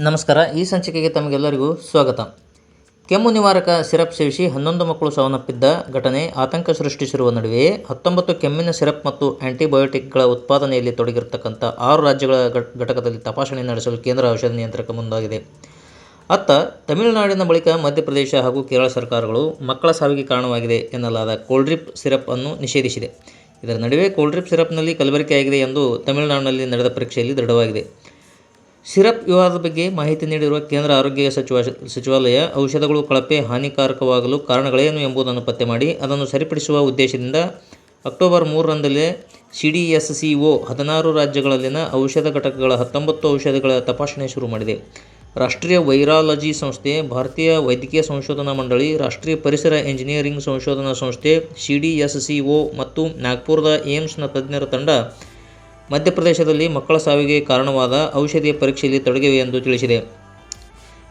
ನಮಸ್ಕಾರ. ಈ ಸಂಚಿಕೆಗೆ ತಮಗೆಲ್ಲರಿಗೂ ಸ್ವಾಗತ. ಕೆಮ್ಮು ನಿವಾರಕ ಸಿರಪ್ ಸೇವಿಸಿ ಹನ್ನೊಂದು ಮಕ್ಕಳು ಸಾವನ್ನಪ್ಪಿದ್ದ ಘಟನೆ ಆತಂಕ ಸೃಷ್ಟಿಸಿರುವ ನಡುವೆಯೇ ಹತ್ತೊಂಬತ್ತು ಕೆಮ್ಮಿನ ಸಿರಪ್ ಮತ್ತು ಆ್ಯಂಟಿಬಯೋಟಿಕ್ಗಳ ಉತ್ಪಾದನೆಯಲ್ಲಿ ತೊಡಗಿರತಕ್ಕಂಥ ಆರು ರಾಜ್ಯಗಳ ಘಟ್- ಘಟಕದಲ್ಲಿ ತಪಾಸಣೆ ನಡೆಸಲು ಕೇಂದ್ರ ಔಷಧ ನಿಯಂತ್ರಕ ಮುಂದಾಗಿದೆ. ಅತ್ತ ತಮಿಳುನಾಡಿನ ಬಳಿಕ ಮಧ್ಯಪ್ರದೇಶ ಹಾಗೂ ಕೇರಳ ಸರ್ಕಾರಗಳು ಮಕ್ಕಳ ಸಾವಿಗೆ ಕಾರಣವಾಗಿದೆ ಎನ್ನಲಾದ ಕೋಲ್ಡ್ರಿಪ್ ಸಿರಪ್ ಅನ್ನು ನಿಷೇಧಿಸಿದೆ. ಇದರ ನಡುವೆ ಕೋಲ್ಡ್ರಿಪ್ ಸಿರಪ್ನಲ್ಲಿ ಕಲಬೆರಕೆಯಾಗಿದೆ ಎಂದು ತಮಿಳುನಾಡಿನಲ್ಲಿ ನಡೆದ ಪರೀಕ್ಷೆಯಲ್ಲಿ ದೃಢವಾಗಿದೆ. ಸಿರಪ್ ವಿವಾದದ ಬಗ್ಗೆ ಮಾಹಿತಿ ನೀಡಿರುವ ಕೇಂದ್ರ ಆರೋಗ್ಯ ಸಚಿವ ಸಚಿವಾಲಯ, ಔಷಧಗಳು ಕಳಪೆ ಹಾನಿಕಾರಕವಾಗಲು ಕಾರಣಗಳೇನು ಎಂಬುದನ್ನು ಪತ್ತೆ ಮಾಡಿ, ಅದನ್ನು ಸರಿಪಡಿಸುವ ಉದ್ದೇಶದಿಂದ October ಮೂರರಂದಲೇ C D S C O ಹದಿನಾರು ರಾಜ್ಯಗಳಲ್ಲಿನ ಔಷಧ ಘಟಕಗಳ ಹತ್ತೊಂಬತ್ತು ಔಷಧಗಳ ತಪಾಸಣೆ ಶುರು ಮಾಡಿದೆ. ರಾಷ್ಟ್ರೀಯ ವೈರಾಲಜಿ ಸಂಸ್ಥೆ, ಭಾರತೀಯ ವೈದ್ಯಕೀಯ ಸಂಶೋಧನಾ ಮಂಡಳಿ, ರಾಷ್ಟ್ರೀಯ ಪರಿಸರ ಎಂಜಿನಿಯರಿಂಗ್ ಸಂಶೋಧನಾ ಸಂಸ್ಥೆ, C D S C O ಮತ್ತು ನಾಗ್ಪುರದ ಏಮ್ಸ್ನ ತಜ್ಞರ ತಂಡ ಮಧ್ಯಪ್ರದೇಶದಲ್ಲಿ ಮಕ್ಕಳ ಸಾವಿಗೆ ಕಾರಣವಾದ ಔಷಧಿಯ ಪರೀಕ್ಷೆಯಲ್ಲಿ ತೊಡಗಿವೆ ಎಂದು ತಿಳಿಸಿದೆ.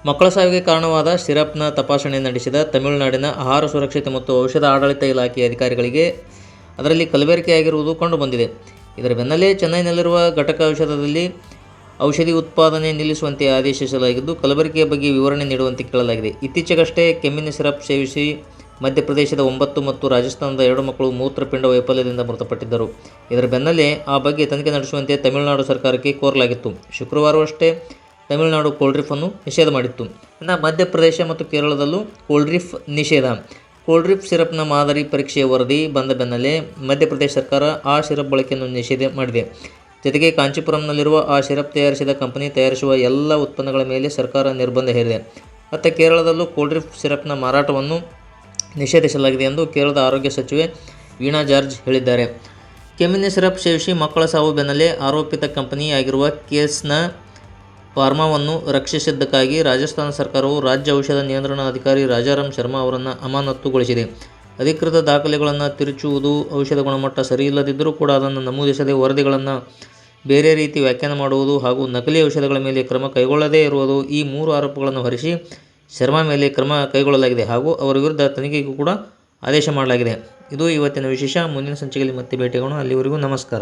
ಮಕ್ಕಳ ಸಾವಿಗೆ ಕಾರಣವಾದ ಸಿರಪ್ನ ತಪಾಸಣೆ ನಡೆಸಿದ ತಮಿಳುನಾಡಿನ ಆಹಾರ ಸುರಕ್ಷತೆ ಮತ್ತು ಔಷಧ ಆಡಳಿತ ಇಲಾಖೆ ಅಧಿಕಾರಿಗಳಿಗೆ ಅದರಲ್ಲಿ ಕಲಬೆರಕೆಯಾಗಿರುವುದು ಕಂಡುಬಂದಿದೆ. ಇದರ ಬೆನ್ನಲ್ಲೇ ಚೆನ್ನೈನಲ್ಲಿರುವ ಘಟಕ ಔಷಧದಲ್ಲಿ ಔಷಧಿ ಉತ್ಪಾದನೆ ನಿಲ್ಲಿಸುವಂತೆ ಆದೇಶಿಸಲಾಗಿದ್ದು, ಕಲಬೆರಕೆಯ ಬಗ್ಗೆ ವಿವರಣೆ ನೀಡುವಂತೆ ಕೇಳಲಾಗಿದೆ. ಇತ್ತೀಚೆಗಷ್ಟೇ ಕೆಮ್ಮಿನ ಸಿರಪ್ ಸೇವಿಸಿ ಮಧ್ಯಪ್ರದೇಶದ ಒಂಬತ್ತು ಮತ್ತು ರಾಜಸ್ಥಾನದ ಎರಡು ಮಕ್ಕಳು ಮೂತ್ರಪಿಂಡ ವೈಫಲ್ಯದಿಂದ ಮೃತಪಟ್ಟಿದ್ದರು. ಇದರ ಬೆನ್ನಲ್ಲೇ ಆ ಬಗ್ಗೆ ತನಿಖೆ ನಡೆಸುವಂತೆ ತಮಿಳುನಾಡು ಸರ್ಕಾರಕ್ಕೆ ಕೋರಲಾಗಿತ್ತು. ಶುಕ್ರವಾರವಷ್ಟೇ ತಮಿಳುನಾಡು ಕೋಲ್ಡ್ರಿಫನ್ನು ನಿಷೇಧ ಮಾಡಿತ್ತು. ಇನ್ನು ಮಧ್ಯಪ್ರದೇಶ ಮತ್ತು ಕೇರಳದಲ್ಲೂ ಕೋಲ್ಡ್ರಿಫ್ ನಿಷೇಧ. ಕೋಲ್ಡ್ರಿಫ್ ಸಿರಪ್ನ ಮಾದರಿ ಪರೀಕ್ಷೆಯ ವರದಿ ಬಂದ ಬೆನ್ನಲ್ಲೇ ಮಧ್ಯಪ್ರದೇಶ ಸರ್ಕಾರ ಆ ಸಿರಪ್ ಬಳಕೆಯನ್ನು ನಿಷೇಧ ಮಾಡಿದೆ. ಜೊತೆಗೆ ಕಾಂಚೀಪುರಂನಲ್ಲಿರುವ ಆ ಸಿರಪ್ ತಯಾರಿಸಿದ ಕಂಪನಿ ತಯಾರಿಸುವ ಎಲ್ಲ ಉತ್ಪನ್ನಗಳ ಮೇಲೆ ಸರ್ಕಾರ ನಿರ್ಬಂಧ ಹೇರಿದೆ. ಮತ್ತು ಕೇರಳದಲ್ಲೂ ಕೋಲ್ಡ್ರಿಫ್ ಸಿರಪ್ನ ಮಾರಾಟವನ್ನು ನಿಷೇಧಿಸಲಾಗಿದೆ ಎಂದು ಕೇರಳದ ಆರೋಗ್ಯ ಸಚಿವೆ ವೀಣಾ ಜಾರ್ಜ್ ಹೇಳಿದ್ದಾರೆ. ಕೆಮ್ಮಿನ ಸಿರಪ್ ಸೇವಿಸಿ ಮಕ್ಕಳ ಸಾವು ಬೆನ್ನಲ್ಲೇ ಆರೋಪಿತ ಕಂಪನಿಯಾಗಿರುವ ಕೇಸ್ನ ಫಾರ್ಮಾವನ್ನು ರಕ್ಷಿಸಿದ್ದಕ್ಕಾಗಿ ರಾಜಸ್ಥಾನ ಸರ್ಕಾರವು ರಾಜ್ಯ ಔಷಧ ನಿಯಂತ್ರಣ ಅಧಿಕಾರಿ ರಾಜಾರಾಮ್ ಶರ್ಮಾ ಅವರನ್ನು ಅಮಾನತುಗೊಳಿಸಿದೆ. ಅಧಿಕೃತ ದಾಖಲೆಗಳನ್ನು ತಿರುಚುವುದು ಔಷಧ ಗುಣಮಟ್ಟ ಸರಿಯಿಲ್ಲದಿದ್ದರೂ ಕೂಡ ಅದನ್ನು ನಮೂದಿಸದೆ ವರದಿಗಳನ್ನು ಬೇರೆ ರೀತಿ ವ್ಯಾಖ್ಯಾನ ಮಾಡುವುದು ಹಾಗೂ ನಕಲಿ ಔಷಧಗಳ ಮೇಲೆ ಕ್ರಮ ಕೈಗೊಳ್ಳದೇ ಇರುವುದು ಈ ಮೂರು ಆರೋಪಗಳನ್ನು ಹೊರಿಸಿ ಶರ್ಮಾ ಮೇಲೆ ಕ್ರಮ ಕೈಗೊಳ್ಳಲಾಗಿದೆ ಹಾಗೂ ಅವರ ವಿರುದ್ಧ ತನಿಖೆಗೂ ಕೂಡ ಆದೇಶ ಮಾಡಲಾಗಿದೆ. ಇದು ಇವತ್ತಿನ ವಿಶೇಷ. ಮುಂದಿನ ಸಂಚಿಕೆಯಲ್ಲಿ ಮತ್ತೆ ಭೇಟಿಯಾಗೋಣ. ಅಲ್ಲಿವರೆಗೂ ನಮಸ್ಕಾರ.